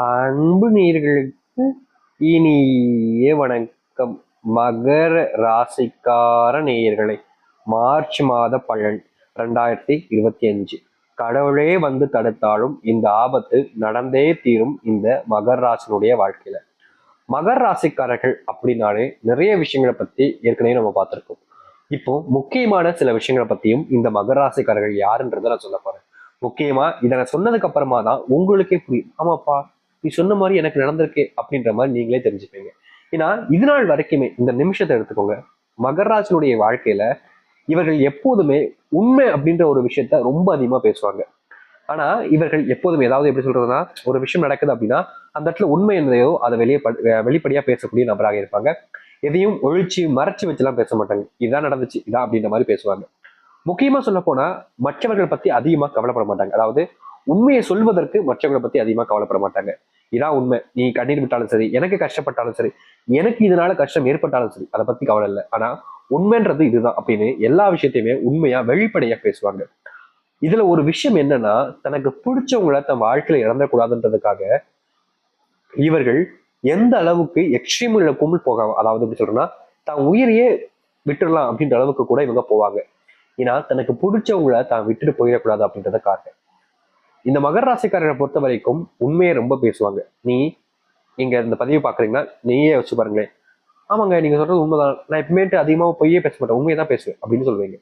அன்பு நேயர்களுக்கு இனிய வணக்கம். மகர ராசிக்கார நேயர்களை மார்ச் மாத பலன் ரெண்டாயிரத்தி இருபத்தி அஞ்சு. கடவுளே வந்து தடுத்தாலும் இந்த ஆபத்து நடந்தே தீரும் இந்த மகர ராசினுடைய வாழ்க்கையில. மகர ராசிக்காரர்கள் அப்படின்னாலே நிறைய விஷயங்களை பத்தி ஏற்கனவே நம்ம பார்த்திருக்கோம். இப்போ முக்கியமான சில விஷயங்களை பத்தியும் இந்த மகர ராசிக்காரர்கள் யாருன்றதை நான் சொல்ல போறேன். முக்கியமா இதை நான் சொன்னதுக்கு அப்புறமா தான் உங்களுக்கே புரியும். ஆமாப்பா நீ சொன்ன மாதிரி எனக்கு நடந்திருக்கு அப்படின்ற மாதிரி நீங்களே தெரிஞ்சுப்பீங்க. ஏன்னா இது நாள் வரைக்குமே இந்த நிமிஷத்தை எடுத்துக்கோங்க. மகராஜனுடைய வாழ்க்கையில இவர்கள் எப்போதுமே உண்மை அப்படின்ற ஒரு விஷயத்த ரொம்ப அதிகமா பேசுவாங்க. ஆனா இவர்கள் எப்போதுமே ஏதாவது எப்படி சொல்றதுன்னா ஒரு விஷயம் நடக்குது அப்படின்னா அந்த இடத்துல உண்மை என்னதையோ அதை வெளியே வெளிப்படையா பேசக்கூடிய நபராக இருப்பாங்க. எதையும் ஒழிச்சு மறைச்சு வச்சுலாம் பேச மாட்டாங்க. இதான் நடந்துச்சு இதான் அப்படின்ற மாதிரி பேசுவாங்க. முக்கியமா சொல்ல போனா மற்றவர்கள் பத்தி அதிகமா கவலைப்பட மாட்டாங்க. அதாவது உண்மையை சொல்வதற்கு மற்றவங்களை பத்தி அதிகமா கவலைப்பட மாட்டாங்க. இதான் உண்மை. நீ கண்ணீர் விட்டாலும் சரி எனக்கு கஷ்டப்பட்டாலும் சரி எனக்கு இதனால கஷ்டம் ஏற்பட்டாலும் சரி அதை பத்தி கவலை இல்லை. ஆனா உண்மைன்றது இதுதான் அப்படின்னு எல்லா விஷயத்தையுமே உண்மையா வெளிப்படையா பேசுவாங்க. இதுல ஒரு விஷயம் என்னன்னா தனக்கு பிடிச்சவங்கள தன் வாழ்க்கையில இழந்தக்கூடாதுன்றதுக்காக இவர்கள் எந்த அளவுக்கு எக்ஸ்ட்ரீம் கும்பல் போகாம அதாவது எப்படி சொல்றேன்னா தான் உயிரையே விட்டுடலாம் அப்படின்ற அளவுக்கு கூட இவங்க போவாங்க. ஏன்னா தனக்கு பிடிச்சவங்கள தான் விட்டுட்டு போயிடக்கூடாது அப்படின்றதுக்காக. இந்த மகர ராசிக்காரரை பொறுத்த வரைக்கும் உண்மையை ரொம்ப பேசுவாங்க. நீ இங்க இந்த பதிவு பாக்குறீங்கன்னா நீயே வச்சு பாருங்களேன். ஆமாங்க நீங்க சொல்றது உண்மைதான். நான் எப்பவுமேட்டு அதிகமாக பொய்யே பேச மாட்டேன். உண்மையை தான் பேசுவேன் அப்படின்னு சொல்லுவீங்க.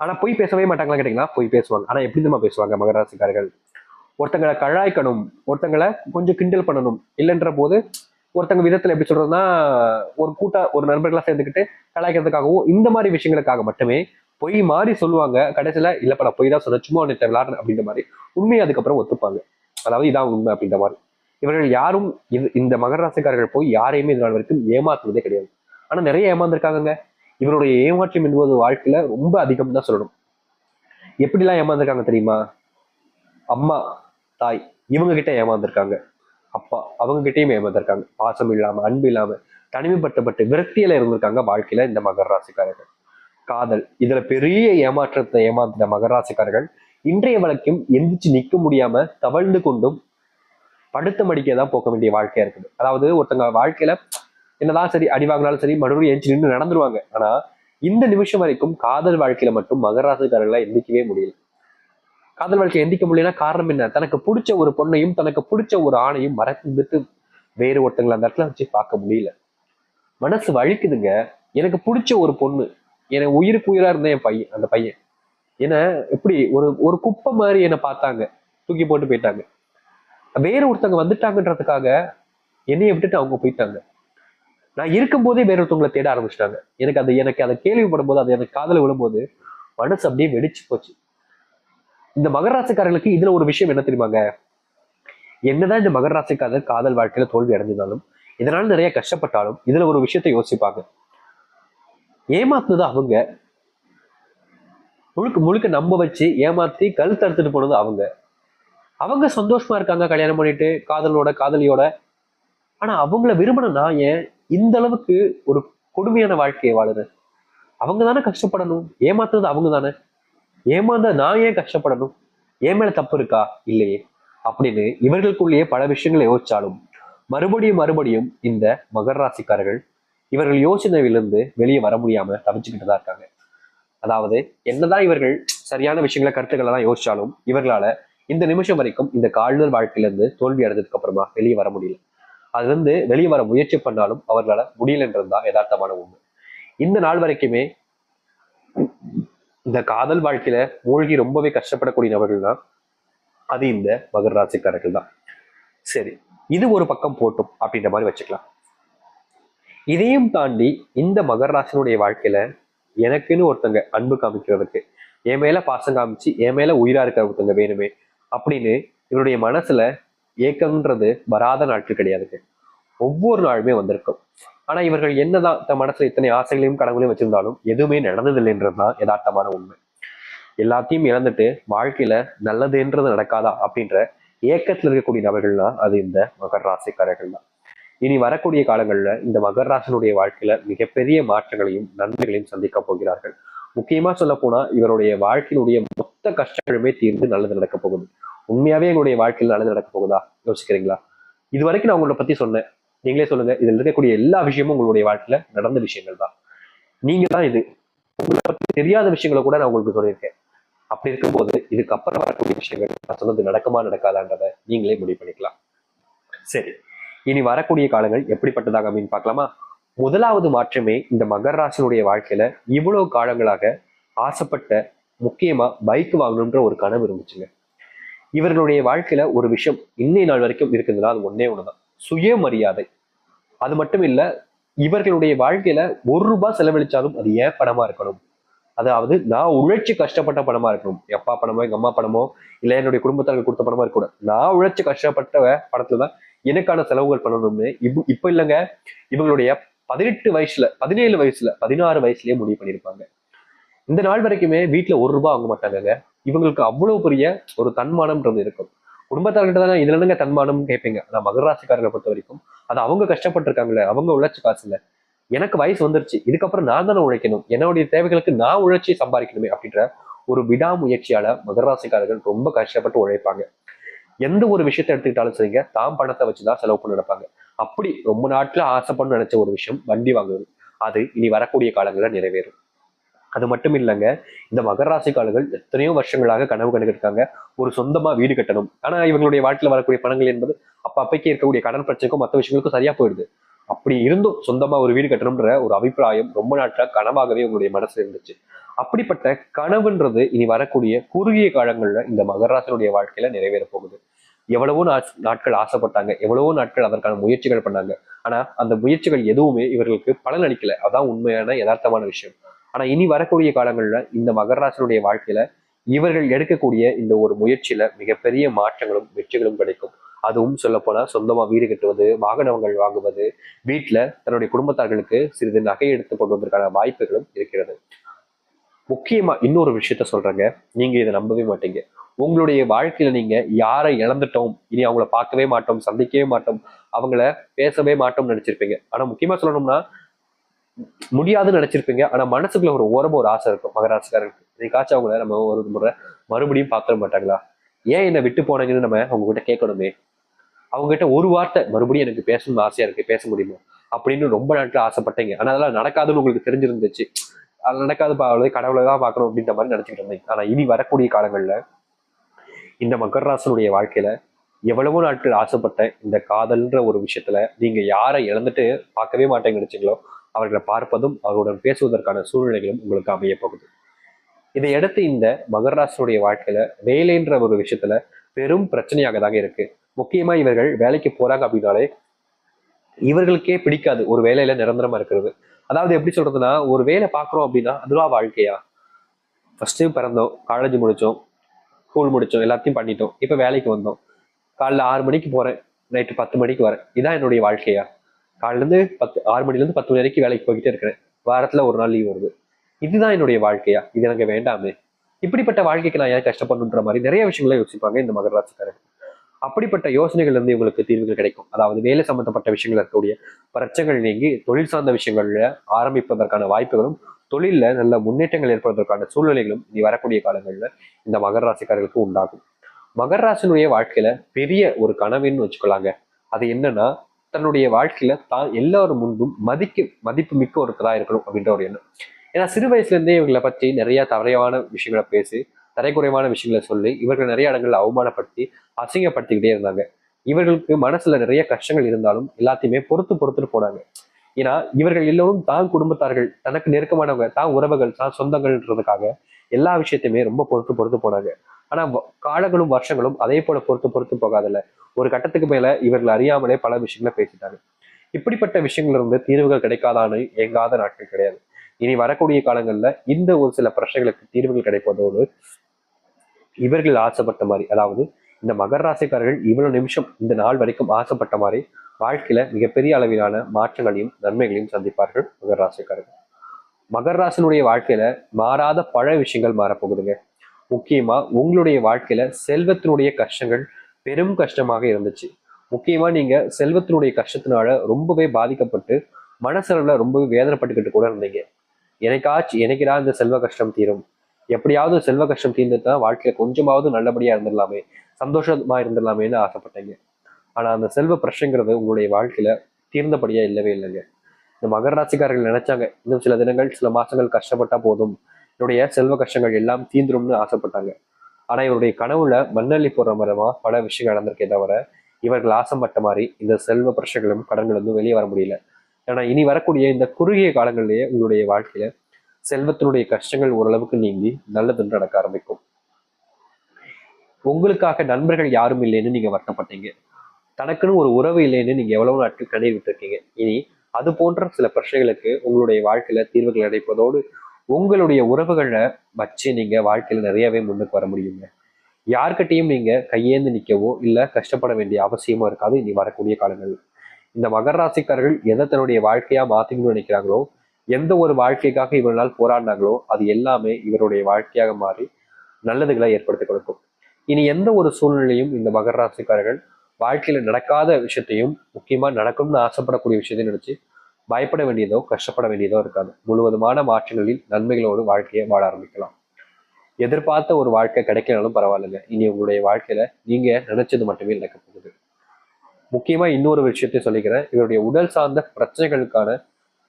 ஆனா பொய் பேசவே மாட்டாங்களா கேட்டீங்கன்னா பொய் பேசுவாங்க. ஆனா எப்படி தான் பேசுவாங்க மகர ராசிக்காரர்கள்? ஒருத்தங்களை கழாய்க்கணும் ஒருத்தங்களை கொஞ்சம் கிண்டல் பண்ணணும். இல்லைன்ற போது ஒருத்தங்க விதத்துல எப்படி சொல்றதுன்னா ஒரு கூட்ட ஒரு நண்பர்களாக சேர்ந்துக்கிட்டு கலாய்க்கிறதுக்காகவும் இந்த மாதிரி விஷயங்களுக்காக மட்டுமே பொய் மாதிரி சொல்லுவாங்க. கடைசியில இல்லப்பா நான் பொய் தான் சொன்னேன் சும்மா உன்னை விளாடுறேன். அப்படின்ற மாதிரி உண்மையை அதுக்கப்புறம் ஒத்துப்பாங்க. அதாவது இதான் உண்மை அப்படின்ற மாதிரி. இவர்கள் யாரும் இது இந்த மகர ராசிக்காரர்கள் போய் யாரையுமே இதனால் வரைக்கும் ஏமாத்துவதே கிடையாது. ஆனா நிறைய ஏமாந்துருக்காங்கங்க. இவருடைய ஏமாற்றம் என்பது வாழ்க்கையில ரொம்ப அதிகம் தான் சொல்லணும். எப்படிலாம் ஏமாந்துருக்காங்க தெரியுமா? அம்மா தாய் இவங்க கிட்ட ஏமாந்துருக்காங்க. அப்பா அவங்க கிட்டேயும் ஏமாந்துருக்காங்க. பாசம் இல்லாம அன்பு இல்லாம தனிமைப்படுத்தப்பட்டு விரக்தியில இருந்திருக்காங்க வாழ்க்கையில இந்த மகர ராசிக்காரர்கள். காதல். இதுல பெரிய ஏமாற்றத்தை ஏமாந்த மகராசிக்காரர்கள் இன்றைய வழக்கும் எந்திரிச்சு நிக்க முடியாம தவழ்ந்து கொண்டும் படுத்த மடிக்க தான் போக வேண்டிய வாழ்க்கையா இருக்குது. அதாவது ஒருத்தங்க வாழ்க்கையில என்னதான் சரி அடி வாங்கினாலும் சரி மறுபடியும் எந்திரிச்சு நின்று நடந்துருவாங்க. ஆனா இந்த நிமிஷம் வரைக்கும் காதல் வாழ்க்கையில மட்டும் மகராசிக்காரர்களை எந்திக்கவே முடியல. காதல் வாழ்க்கை எந்திக்க முடியலன்னா காரணம் என்ன? தனக்கு பிடிச்ச ஒரு பொண்ணையும் தனக்கு பிடிச்ச ஒரு ஆணையும் மறந்துட்டு வேறு ஒருத்தங்களை அந்த இடத்துல வச்சு பார்க்க முடியல. மனசு வழிக்குதுங்க எனக்கு பிடிச்ச ஒரு பொண்ணு எனக்கு உயிருக்கு உயிரா இருந்த என் பையன் அந்த பையன். ஏன்னா எப்படி ஒரு ஒரு குப்பை மாதிரி என்னை பார்த்தாங்க. தூக்கி போட்டு போயிட்டாங்க. வேற ஒருத்தவங்க வந்துட்டாங்கன்றதுக்காக என்னைய விட்டுட்டு அவங்க போயிட்டாங்க. நான் இருக்கும்போதே வேற ஒருத்தவங்களை தேட ஆரம்பிச்சிட்டாங்க. எனக்கு அது எனக்கு அதை கேள்விப்படும் போது அது எனக்கு காதல விழும்போது மனசு அப்படியே வெடிச்சு போச்சு. இந்த மகராசிக்காரர்களுக்கு இதுல ஒரு விஷயம் என்ன தெரியுமாங்க? என்னதான் இந்த மகராசிக்காரர் காதல் வாழ்க்கையில தோல்வி அடைஞ்சிருந்தாலும் இதனால நிறைய கஷ்டப்பட்டாலும் இதுல ஒரு விஷயத்தை யோசிப்பாங்க. ஏமாத்துனது அவங்க. முழுக்க முழுக்க நம்ப வச்சு ஏமாத்தி கழுத்து அறுத்துட்டு போனது அவங்க. அவங்க சந்தோஷமா இருக்காங்க கல்யாணம் பண்ணிட்டு காதலோட காதலியோட. ஆனா அவங்கள விரும்பின நான் ஏன் இந்த அளவுக்கு ஒரு கொடுமையான வாழ்க்கையை வாழுறேன்? அவங்க தானே கஷ்டப்படணும். ஏமாத்துறது அவங்க தானே. ஏமாந்த நான் ஏன் கஷ்டப்படணும்? ஏன் மேல தப்பு இருக்கா? இல்லையே. அப்படின்னு இவர்களுக்குள்ளேயே பல விஷயங்களை யோசிச்சாலும் மறுபடியும் மறுபடியும் இந்த மகர ராசிக்காரர்கள் இவர்கள் யோசனையிலிருந்து வெளியே வர முடியாம தவிச்சுக்கிட்டு தான் இருக்காங்க. அதாவது என்னதான் இவர்கள் சரியான விஷயங்களை கருத்துக்களை தான் யோசிச்சாலும் இவர்களால இந்த நிமிஷம் வரைக்கும் இந்த கால்நல் வாழ்க்கையிலிருந்து தோல்வி அடைஞ்சதுக்கு அப்புறமா வெளியே வர முடியல. அதுல இருந்து வெளியே வர முயற்சி பண்ணாலும் அவர்களால முடியலன்றதுதான் யதார்த்தமான உண்மை. இந்த நாள் வரைக்குமே இந்த காதல் வாழ்க்கையில மூழ்கி ரொம்பவே கஷ்டப்படக்கூடிய நபர்கள் தான் அது இந்த மகர் ராசிக்காரர்கள் தான். சரி இது ஒரு பக்கம் போட்டும் அப்படின்ற மாதிரி வச்சுக்கலாம். இதையும் தாண்டி இந்த மகர ராசினுடைய வாழ்க்கையில எனக்குன்னு ஒருத்தங்க அன்பு காமிக்கிறதுக்கு என் மேல பாசம் காமிச்சு என் மேல உயிரா இருக்க ஒருத்தங்க வேணுமே அப்படின்னு இவருடைய மனசுல ஏக்கம்ன்றது வராத நாட்கள் கிடையாதுங்க. ஒவ்வொரு நாளுமே வந்திருக்கும். ஆனா இவர்கள் என்னதான் தன் மனசுல இத்தனை ஆசைகளையும் கடவுளையும் வச்சிருந்தாலும் எதுவுமே நடந்ததில்லைன்றதுதான் யதார்த்தமான உண்மை. எல்லாத்தையும் இழந்துட்டு வாழ்க்கையில நல்லதுன்றது நடக்காதா அப்படின்ற ஏக்கத்துல இருக்கக்கூடிய நபர்கள்னா அது இந்த மகர் ராசிக்காரர்கள் தான். இனி வரக்கூடிய காலங்கள்ல இந்த மகர ராசனுடைய வாழ்க்கையில மிகப்பெரிய மாற்றங்களையும் நன்மைகளையும் சந்திக்க போகிறார்கள். முக்கியமா சொல்ல போனா இவருடைய வாழ்க்கையினுடைய மொத்த கஷ்டங்களுமே தீர்ந்து நல்லது நடக்க போகுது. உண்மையாவே எங்களுடைய வாழ்க்கையில் நல்லது நடக்க போகுதா? யோசிக்கிறீங்களா? இது வரைக்கும் நான் உங்களை பத்தி சொன்னேன். நீங்களே சொல்லுங்க. இதுல இருக்கக்கூடிய எல்லா விஷயமும் உங்களுடைய வாழ்க்கையில நடந்த விஷயங்கள் தான். நீங்க தான் இது. உங்களை பத்தி தெரியாத விஷயங்களை கூட நான் உங்களுக்கு சொல்லியிருக்கேன். அப்படி இருக்கும்போது இதுக்கப்புறம் வரக்கூடிய விஷயங்கள் நான் சொன்னது நடக்குமா நடக்காதான்றதை நீங்களே முடிவு பண்ணிக்கலாம். சரி. இனி வரக்கூடிய காலங்கள் எப்படிப்பட்டதாக அப்படின்னு பார்க்கலாமா? முதலாவது மாற்றமே இந்த மகர ராசினுடைய வாழ்க்கையில இவ்வளவு காலங்களாக ஆசைப்பட்ட முக்கியமா பைக் வாங்கணுன்ற ஒரு கனவு இருந்துச்சுங்க. இவர்களுடைய வாழ்க்கையில ஒரு விஷயம் இன்னை நாள் வரைக்கும் இருக்குதுன்னா அது ஒன்னே ஒண்ணுதான். சுயமரியாதை. அது மட்டும் இல்ல இவர்களுடைய வாழ்க்கையில ஒரு ரூபாய் செலவழிச்சாலும் அது ஏன் பணமா இருக்கணும்? அதாவது நான் உழைச்சு கஷ்டப்பட்ட பணமா இருக்கணும். எப்பா பணமோ எங்க அம்மா பணமோ இல்ல என்னுடைய குடும்பத்தார்கள் கொடுத்த பணமா இருக்கக்கூடாது. நான் உழைச்சு கஷ்டப்பட்ட பணத்துல தான் எனக்கான செலவுகள் பண்ணணும்னு இப்போ இப்ப இல்லைங்க. இவங்களுடைய பதினெட்டு வயசுல பதினேழு வயசுல பதினாறு வயசுலயே முடிவு பண்ணியிருப்பாங்க இந்த நாள் வரைக்குமே வீட்டுல ஒரு ரூபாய் வாங்க மாட்டாங்கங்க. இவங்களுக்கு அவ்வளவு பெரிய ஒரு தன்மானம்ன்றது இருக்கும். குடும்பத்தார்கிட்ட தானே இதுல என்னங்க தன்மானம் கேட்பீங்க? நான் மகராசிக்காரர்களை பொறுத்த வரைக்கும். அது அவங்க கஷ்டப்பட்டிருக்காங்களே அவங்க உழைச்சி காசு இல்லை எனக்கு வயசு வந்துருச்சு இதுக்கப்புறம் நான் தானே உழைக்கணும். என்னுடைய தேவைகளுக்கு நான் உழைச்சி சம்பாதிக்கணுமே அப்படின்ற ஒரு விடாமுயற்சியால மகராசிக்காரர்கள் ரொம்ப கஷ்டப்பட்டு உழைப்பாங்க. எந்த ஒரு விஷயத்தை எடுத்துக்கிட்டாலும் சரிங்க தாம் பணத்தை வச்சுதான் செலவு பண்ணி நடப்பாங்க அப்படி ரொம்ப நாட்டில் ஆசைப்படணும்னு நினைச்ச ஒரு விஷயம் வண்டி வாங்குவது அது இனி வரக்கூடிய காலங்களில் நிறைவேறும். அது மட்டும் இல்லைங்க இந்த மகர ராசிக்காரர்கள் எத்தனையோ வருஷங்களாக கனவு கண்டுக்கிட்டாங்க ஒரு சொந்தமா வீடு கட்டணும். ஆனா இவங்களுடைய வாழ்க்கையில வரக்கூடிய பணங்கள் என்பது அப்ப அப்பைக்கு இருக்கக்கூடிய கடன் பிரச்சனைக்கும் மற்ற விஷயங்களுக்கும் சரியா போயிடுது. அப்படி இருந்தும் சொந்தமா ஒரு வீடு கட்டணும்ன்ற ஒரு அபிப்பிராயம் ரொம்ப நாட்டா கனவாகவே உங்களுடைய மனசு இருந்துச்சு. அப்படிப்பட்ட கனவுன்றது இனி வரக்கூடிய குறுகிய காலங்கள்ல இந்த மகராசனுடைய வாழ்க்கையில நிறைவேற போகுது. எவ்வளவோ நாட்கள் ஆசைப்பட்டாங்க எவ்வளவோ நாட்கள் அதற்கான முயற்சிகள் பண்ணாங்க. ஆனா அந்த முயற்சிகள் எதுவுமே இவர்களுக்கு பலன் அளிக்கல. அதான் உண்மையான யதார்த்தமான விஷயம். ஆனா இனி வரக்கூடிய காலங்கள்ல இந்த மகராசனுடைய வாழ்க்கையில இவர்கள் எடுக்கக்கூடிய இந்த ஒரு முயற்சியில மிகப்பெரிய மாற்றங்களும் வெற்றிகளும் கிடைக்கும். அதுவும் சொல்லப்போனால் சொந்தமாக வீடு கட்டுவது வாகனங்கள் வாங்குவது வீட்டில் தன்னுடைய குடும்பத்தார்களுக்கு சிறிது நகை எடுத்து கொண்டு வந்ததற்கான வாய்ப்புகளும் இருக்கிறது. முக்கியமாக இன்னொரு விஷயத்த சொல்கிறேங்க நீங்கள் இதை நம்பவே மாட்டீங்க. உங்களுடைய வாழ்க்கையில் நீங்கள் யாரை இழந்துட்டோம்? இனி அவங்கள பார்க்கவே மாட்டோம் சந்திக்கவே மாட்டோம் அவங்கள பேசவே மாட்டோம்னு நினச்சிருப்பீங்க. ஆனால் முக்கியமாக சொல்லணும்னா முடியாதுன்னு நினைச்சிருப்பீங்க. ஆனா மனசுக்குள்ள ஒரு ஓரமா ஒரு ஆசை இருக்கும். மகராசிக்காரருக்கு இன்னைக்காச்சும் அவங்கள நம்ம ஒரு முறை மறுபடியும் பார்க்க மாட்டாங்களா? ஏன் என்னை விட்டு போனீங்கன்னு நம்ம அவங்க கிட்ட கேட்கணுமே. அவங்ககிட்ட ஒரு வார்த்தை மறுபடியும் எனக்கு பேசணும்னு ஆசையா இருக்கு பேச முடியுமா? அப்படின்னு ரொம்ப நாட்கள் ஆசைப்பட்டீங்க. ஆனா அதெல்லாம் நடக்காதுன்னு உங்களுக்கு தெரிஞ்சிருந்துச்சு. அது நடக்காது அவ்வளவு கடவுளை தான் பார்க்கணும் அப்படின்ற மாதிரி நினைச்சுக்கிட்டு இருந்தீங்க ஆனா இனி வரக்கூடிய காலங்கள்ல இந்த மகராசனுடைய வாழ்க்கையில எவ்வளவோ நாட்கள் ஆசைப்பட்ட இந்த காதல்ன்ற ஒரு விஷயத்துல நீங்க யாரை இழந்துட்டு பார்க்கவே மாட்டேங்கிடுச்சிங்களோ அவர்களை பார்ப்பதும் அவர்களுடன் பேசுவதற்கான சூழ்நிலைகளும் உங்களுக்கு அமைய போகுது. இதையடுத்து இந்த மகராசனுடைய வாழ்க்கையில வேலைன்ற ஒரு விஷயத்துல பெரும் பிரச்சனையாக தாங்க இருக்கு. முக்கியமா இவர்கள் வேலைக்கு போறாங்க அப்படின்னாலே இவர்களுக்கே பிடிக்காது ஒரு வேலையில நிரந்தரமா இருக்கிறது. அதாவது எப்படி சொல்றதுன்னா ஒரு வேலை பார்க்குறோம் அப்படின்னா அதுவா வாழ்க்கையா? ஃபர்ஸ்ட் பிறந்தோம் காலேஜ் முடிச்சோம் ஸ்கூல் முடிச்சோம் எல்லாத்தையும் பண்ணிட்டோம். இப்போ வேலைக்கு வந்தோம். காலைல ஆறு மணிக்கு போறேன் நைட்டு பத்து மணிக்கு வரேன். இதான் என்னுடைய வாழ்க்கையா? காலையிலேருந்து பத்து ஆறு மணிலேருந்து பத்து மணி வரைக்கும் வேலைக்கு போய்கிட்டே இருக்கிறேன். வாரத்துல ஒரு நாள் லீவ் வருது. இதுதான் என்னுடைய வாழ்க்கையா? இது எனக்கு வேண்டாமே. இப்படிப்பட்ட வாழ்க்கைக்கு நான் ஏன் கஷ்டப்படணுன்ற மாதிரி நிறைய விஷயங்களை யோசிப்பாங்க இந்த மகராட்சிக்காரன் அப்படிப்பட்ட யோசனைகள் இருந்து இவங்களுக்கு தீர்வுகள் கிடைக்கும். அதாவது வேலை சம்பந்தப்பட்ட விஷயங்கள் இருக்கக்கூடிய பிரச்சனைகள் நீங்கி தொழில் சார்ந்த விஷயங்கள்ல ஆரம்பிப்பதற்கான வாய்ப்புகளும் தொழிலில் நல்ல முன்னேற்றங்கள் ஏற்படுவதற்கான சூழ்நிலைகளும் இனி வரக்கூடிய காலங்களில் இந்த மகர ராசிக்காரர்களுக்கு உண்டாகும். மகர ராசினுடைய வாழ்க்கையில பெரிய ஒரு கனவுன்னு வச்சுக்கலாங்க. அது என்னன்னா தன்னுடைய வாழ்க்கையில தான் எல்லாரும் முன்பும் மதிக்க மதிப்பு மிக்க ஒருத்தரா இருக்கணும் அப்படின்ற ஒரு எண்ணம். ஏன்னா சிறு வயசுல இருந்தே இவங்களை பற்றி நிறைய தவறையான விஷயங்களை பேசி தரைக்குறைவான விஷயங்களை சொல்லி இவர்கள் நிறைய இடங்கள்ல அவமானப்படுத்தி அசிங்கப்படுத்திக்கிட்டே இருந்தாங்க. இவர்களுக்கு மனசுல நிறைய கஷ்டங்கள் இருந்தாலும் எல்லாத்தையுமே பொறுத்து பொறுத்துட்டு போனாங்க. ஏன்னா இவர்கள் எல்லோரும் தான் குடும்பத்தார்கள் தனக்கு நெருக்கமானவங்க தான் உறவுகள் தான் சொந்தங்கள்ன்றதுக்காக எல்லா விஷயத்தையுமே ரொம்ப பொறுத்து பொறுத்து போனாங்க. ஆனா காலங்களும் வருஷங்களும் அதே போல பொறுத்து பொறுத்து போகாதல்ல. ஒரு கட்டத்துக்கு மேல இவர்கள் அறியாமலே பல விஷயங்களை பேசிட்டாங்க. இப்படிப்பட்ட விஷயங்கள்ல இருந்து தீர்வுகள் கிடைக்காதான்னு எங்காத நாட்கள் கிடையாது. இனி வரக்கூடிய காலங்கள்ல இந்த ஒரு சில பிரச்சனைகளுக்கு தீர்வுகள் கிடைப்பதோடு இவர்கள் ஆசைப்பட்ட மாதிரி அதாவது இந்த மகர ராசிக்காரர்கள் இவ்வளவு நிமிஷம் இந்த நாள் வரைக்கும் ஆசைப்பட்ட மாதிரி வாழ்க்கையில மிகப்பெரிய அளவிலான மாற்றங்களையும் நன்மைகளையும் சந்திப்பார்கள் மகர ராசிக்காரர்கள். மகர ராசினுடைய வாழ்க்கையில மாறாத பல விஷயங்கள் மாறப்போகுதுங்க. முக்கியமா உங்களுடைய வாழ்க்கையில செல்வத்தினுடைய கஷ்டங்கள் பெரும் கஷ்டமாக இருந்துச்சு. முக்கியமா நீங்க செல்வத்தினுடைய கஷ்டத்தினால ரொம்பவே பாதிக்கப்பட்டு மனசளவுல ரொம்பவே வேதனைப்பட்டுக்கிட்டு கூட இருந்தீங்க. எனக்காச்சு எனக்குடா இந்த செல்வ கஷ்டம் தீரும்? எப்படியாவது செல்வ கஷ்டம் தீர்ந்துட்டா வாழ்க்கையில கொஞ்சமாவது நல்லபடியா இருந்துடலாமே சந்தோஷமா இருந்துடலாமேன்னு ஆசைப்பட்டீங்க. ஆனா அந்த செல்வ பிரஷங்கிறது உங்களுடைய வாழ்க்கையில தீர்ந்தபடியா இல்லவே இல்லைங்க. இந்த மகர ராசிக்காரர்கள் நினைச்சாங்க இன்னும் சில தினங்கள் சில மாசங்கள் கஷ்டப்பட்டா போதும். என்னுடைய செல்வ கஷ்டங்கள் எல்லாம் தீந்துரும்னு ஆசைப்பட்டாங்க. ஆனா இவருடைய கனவுல மண்ணள்ளி போடுற மரமா பல விஷயங்கள் நடந்திருக்கே தவிர இவர்கள் ஆசைப்பட்ட மாதிரி இந்த செல்வ பிரஷங்களும் கடன்களும் வெளியே வர முடியல. ஏன்னா இனி வரக்கூடிய இந்த குறுகிய காலங்களிலேயே உங்களுடைய வாழ்க்கையில செல்வத்தினுடைய கஷ்டங்கள் ஓரளவுக்கு நீங்கி நல்லதுன்னு நடக்க ஆரம்பிக்கும். உங்களுக்காக நண்பர்கள் யாரும் இல்லைன்னு நீங்க வருத்தப்பட்டீங்க. தனக்குன்னு ஒரு உறவு இல்லைன்னு நீங்க எவ்வளவு நாட்கள் கண்ணீர் விட்டுருக்கீங்க. இனி அது போன்ற சில பிரச்சனைகளுக்கு உங்களுடைய வாழ்க்கையில தீர்வுகள் அடைப்பதோடு உங்களுடைய உறவுகளை வச்சு நீங்க வாழ்க்கையில நிறையவே முன்னுக்கு வர முடியுங்க. யார்கிட்டையும் நீங்க கையேந்து நிற்கவோ இல்ல கஷ்டப்பட வேண்டிய அவசியமா இருக்காது. இனி வரக்கூடிய காலங்கள். இந்த மகர ராசிக்காரர்கள் எதை தன்னுடைய வாழ்க்கையா மாத்திக்கணும்னு நினைக்கிறாங்களோ எந்த ஒரு வாழ்க்கைக்காக இவ்வளவு நாள் போராடினாங்களோ அது எல்லாமே இவருடைய வாழ்க்கையாக மாறி நல்லதுகளை ஏற்படுத்தி கொடுக்கும். இனி எந்த ஒரு சூழ்நிலையும் இந்த மகர ராசிக்காரர்கள் வாழ்க்கையில நடக்காத விஷயத்தையும் முக்கியமா நடக்கும்னு ஆசைப்படக்கூடிய விஷயத்தையும் நினைச்சு பயப்பட வேண்டியதோ கஷ்டப்பட வேண்டியதோ இருக்காது. முழுவதுமான மாற்றங்களில் நன்மைகளோடு வாழ்க்கையை வாழ ஆரம்பிக்கலாம். எதிர்பார்த்த ஒரு வாழ்க்கை கிடைக்கனாலும் பரவாயில்லைங்க. இனி உங்களுடைய வாழ்க்கையில நீங்க நினைச்சது மட்டுமே நடக்க போகுது. முக்கியமா இன்னொரு விஷயத்தையும் சொல்லிக்கிறேன். இவருடைய உடல் சார்ந்த பிரச்சனைகளுக்கான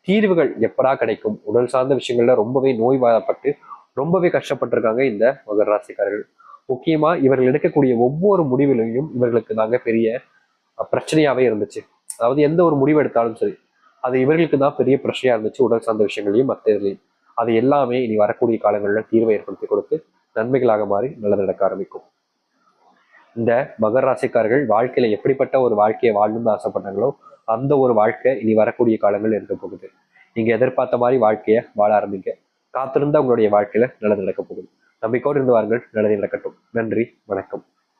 தீர்வுகள் எப்படா கிடைக்கும்? உடல் சார்ந்த விஷயங்கள்ல ரொம்பவே நோய்வாதப்பட்டு ரொம்பவே கஷ்டப்பட்டிருக்காங்க இந்த மகர ராசிக்காரர்கள். முக்கியமா இவர்கள் எடுக்கக்கூடிய ஒவ்வொரு முடிவிலையும் இவர்களுக்கு தாங்க பெரிய பிரச்சனையாவே இருந்துச்சு. அதாவது எந்த ஒரு முடிவு எடுத்தாலும் சரி அது இவர்களுக்கு தான் பெரிய பிரச்சனையா இருந்துச்சு உடல் சார்ந்த விஷயங்களையும் மற்றதுலையும் அது எல்லாமே இனி வரக்கூடிய காலங்களில் தீர்வை ஏற்படுத்தி கொடுத்து நன்மைகளாக மாறி நல்லது நடக்க ஆரம்பிக்கும். இந்த மகர ராசிக்காரர்கள் வாழ்க்கையில எப்படிப்பட்ட ஒரு வாழ்க்கையை வாழணும்னு ஆசைப்பட்டாங்களோ அந்த ஒரு வாழ்க்கை இனி வரக்கூடிய காலங்கள் இருக்க போகுது. நீங்க எதிர்பார்த்த மாதிரி வாழ்க்கையை வாழ ஆரம்பிங்க. காத்திருந்தா உங்களுடைய வாழ்க்கையில நல்லது நடக்க போகுது. நம்பிக்கையோடு இருந்து வாருங்கள். நல்லது நடக்கட்டும். நன்றி. வணக்கம்.